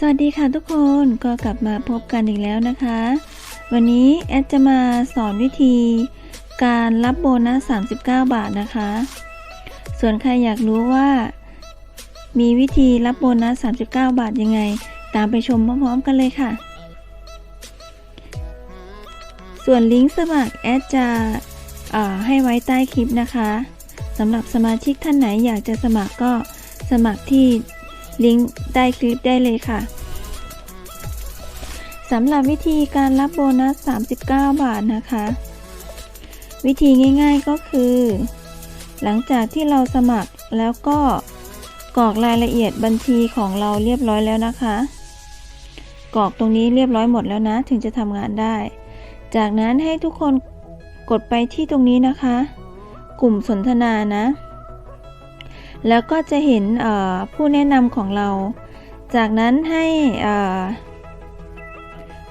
สวัสดีค่ะทุกคนก็กลับมาพบกันอีกแล้วนะคะ วันนี้แอดจะมาสอนวิธีการรับโบนัส 39 บาทนะคะ ส่วนใครอยากรู้ว่า มีวิธีรับโบนัส 39 บาทยังไง ตามไปชมพร้อมๆกันเลยค่ะ ส่วนลิงก์สมัครแอดจะให้ไว้ใต้คลิปนะคะสำหรับสมาชิกท่านไหนอยากจะสมัครก็สมัครที่ ลิงก์ใต้คลิปได้เลยค่ะสำหรับวิธีการรับโบนัส 39 บาทนะคะ วิธีง่ายๆก็คือ หลังจากที่เราสมัครแล้วก็กรอกรายละเอียดบัญชีของเราเรียบร้อยแล้วนะคะ กรอกตรงนี้เรียบร้อยหมดแล้วนะ ถึงจะทำงานได้ จากนั้นให้ทุกคนกดไปที่ตรงนี้นะคะ กลุ่มสนทนานะ แล้วก็จะเห็นผู้แนะนำของเรา จากนั้นให้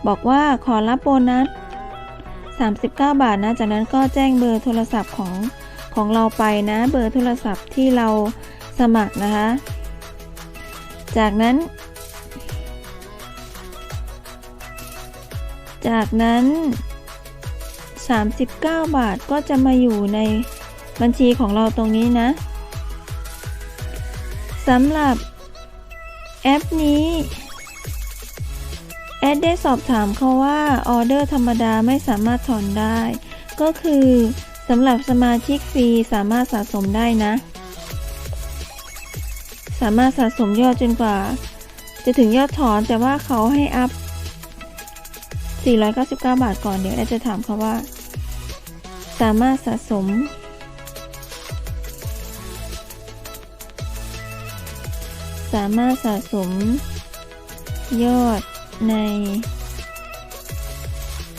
บอกว่าขอรับโบนัส 39 บาทนะ จากนั้นก็แจ้งเบอร์โทรศัพท์ของของเราไปนะ เบอร์โทรศัพท์ที่เราสมัครนะคะ จากนั้น จากนั้น 39 บาทก็จะมาอยู่ในบัญชีของเราตรงนี้นะ สำหรับแอปนี้แอดได้สอบถามเขาว่าออเดอร์ธรรมดาไม่สามารถถอนได้ ก็คือสำหรับสมาชิกฟรีสามารถสะสมได้นะ สามารถสะสมยอดจนกว่า จะถึงยอดถอนแต่ว่าเขาให้อัพ 499 บาทก่อนเดี๋ยวแอดจะถามเขาว่า สามารถสะสม สามารถสะสม ยอดใน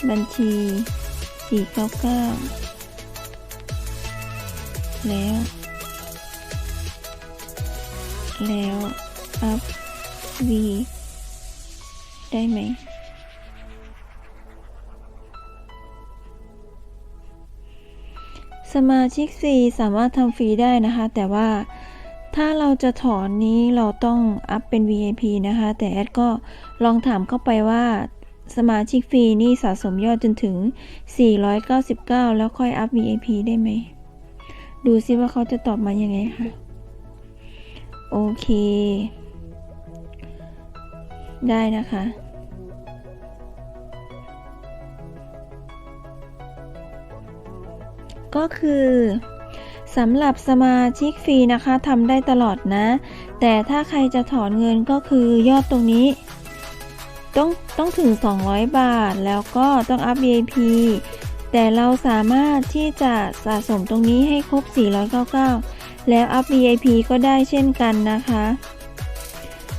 บัญชี 499 แล้ว แล้ว อัพ V ได้ไหม สมาชิกฟรีสามารถทำฟรีได้นะคะ แต่ว่า ถ้าเราจะถอนนี้เราต้องอัพเป็น VIP นะคะ แต่แอดก็ลองถามเข้าไปว่าสมาชิกฟรีนี่สะสมยอดจนถึง 499 แล้วค่อยอัพ VIP ได้ไหม ดูซิว่าเขาจะตอบมายังไงค่ะโอเค ได้นะคะ ก็คือ สำหรับสมาชิกฟรีนะคะทำได้ตลอดนะ แต่ถ้าใครจะถอนเงินก็คือยอดตรงนี้ ต้องต้องถึง 200 บาท แล้วก็ต้องอัพ VIP แต่เราสามารถที่จะสะสมตรงนี้ให้ครบ 499 แล้วอัพ VIP ก็ได้เช่นกันนะคะ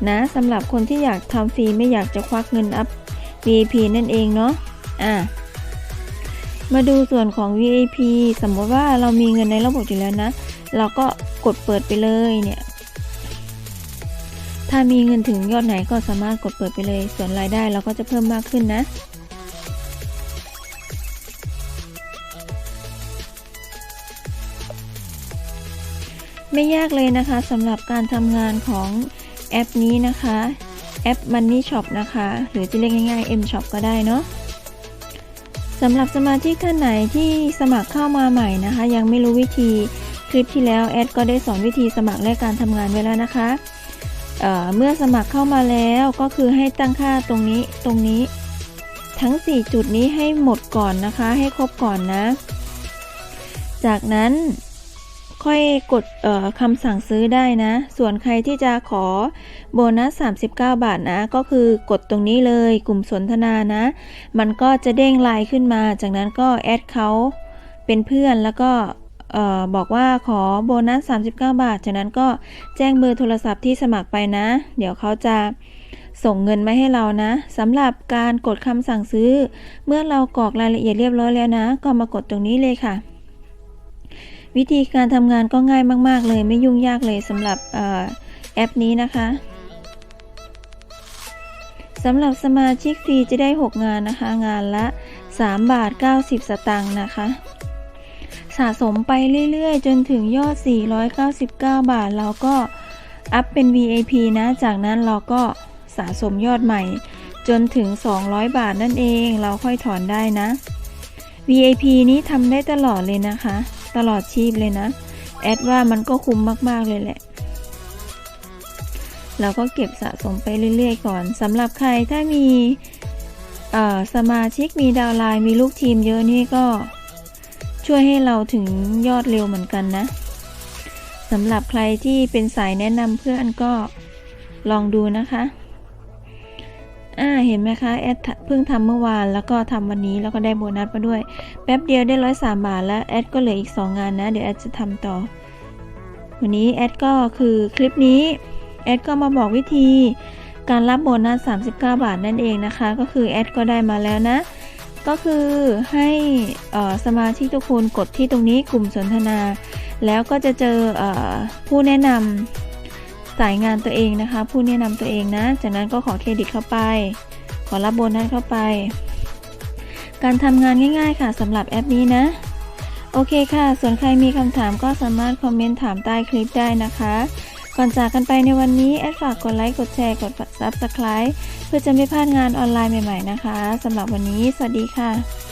นะสำหรับคนที่อยากทำฟรีไม่อยากจะควักเงินอัพ VIP นั่นเองเนาะอะ มาดูส่วนของ VIP สมมติว่าเรามีเงินในระบบอยู่แล้วนะ เราก็กดเปิดไปเลยเนี่ย ถ้ามีเงินถึงยอดไหนก็สามารถกดเปิดไปเลย ส่วนรายได้เราก็จะเพิ่มมากขึ้นนะไม่ยากเลยนะคะสำหรับการทำงานของแอปนี้นะคะ แอป Money Shop นะคะ หรือจะเรียกง่ายๆ M Shop ก็ได้เนาะ สำหรับสมาชิกท่านไหนที่สมัครเข้ามาใหม่นะคะ ยังไม่รู้วิธีคลิปที่แล้วแอดก็ได้สอนวิธีสมัครและการทำงานไว้แล้วนะคะเเมื่อสมัครเข้ามาแล้วก็คือให้ตั้งค่าตรงนี้ตรงนี้ ทั้ง 4 จุดนี้ให้หมดก่อนนะคะ ให้ครบก่อนนะ จากนั้น ค่อยกดคำสั่งซื้อได้นะ ส่วนใครที่จะขอโบนัส 39 บาทนะ ก็คือกดตรงนี้เลยกลุ่มสนทนานะ มันก็จะเด้งไลน์ขึ้นมา จากนั้นก็แอดเขาเป็นเพื่อนแล้วก็บอกว่าขอโบนัส 39 บาท จากนั้นก็แจ้งเบอร์โทรศัพท์ที่สมัครไปนะ เดี๋ยวเขาจะส่งเงินมาให้เรานะสำหรับการกดคำสั่งซื้อ เมื่อเรากรอกรายละเอียดเรียบร้อยแล้วนะ ก็มากดตรงนี้เลยค่ะ วิธีการทำงานก็ง่ายมาก ๆ เลยไม่ยุ่งยากเลยสำหรับแอปนี้นะคะสำหรับสมาชิกฟรีจะได้ 6 งานนะคะ งานละ 3 บาท 90 สตางค์นะคะ สะสมไปเรื่อย ๆ จนถึงยอด 499 บาท เราก็อัพเป็น VIP นะ จากนั้นเราก็สะสมยอดใหม่ จนถึง 200 บาทนั่นเอง เราค่อยถอนได้นะ VIP นี้ทำได้ตลอดเลยนะคะ ตลอดชีพเลยนะ แอดว่ามันก็คุ้มมาก ๆ เลยแหละ เราก็เก็บสะสมไปเรื่อย ๆ ก่อนสำหรับใครถ้ามีสมาชิกมีดาวไลน์มีลูกทีมเยอะนี่ก็ช่วยให้เราถึงยอดเร็วเหมือนกันนะสำหรับใครที่เป็นสายแนะนำเพื่อนก็ลองดูนะคะ อ่าเห็นไหมคะแอดเพิ่งทำเมื่อวานแล้วก็ทำวันนี้แล้วก็ได้โบนัสมาด้วย แป๊บเดียวได้ร้อยสามบาทแล้วแอดก็เหลืออีก 2 งานนะ เดี๋ยวแอดจะทำต่อ วันนี้แอดก็คือคลิปนี้แอดก็มาบอกวิธีการรับโบนัส39 บาทนั่นเองนะคะ ก็คือแอดก็ได้มาแล้วนะ ก็คือให้เอ่อสมาชิกทุกคนกดที่ตรงนี้กลุ่มสนทนา แล้วก็จะเจออผู้แนะนำ สายงานตัวเองนะคะ ผู้แนะนำตัวเองนะ จากนั้นก็ขอเครดิตเข้าไป ขอรับโบนัสเข้าไป การทำงานง่าย ๆ ค่ะสำหรับแอปนี้นะ โอเคค่ะ ส่วนใครมีคำถามก็สามารถคอมเมนต์ถามใต้คลิปได้นะคะก่อนจากกันไปในวันนี้ แอดฝากกดไลค์ กดแชร์ กด Subscribe เพื่อจะไม่พลาดงานออนไลน์ใหม่ ๆ นะคะ สำหรับวันนี้ สวัสดีค่ะ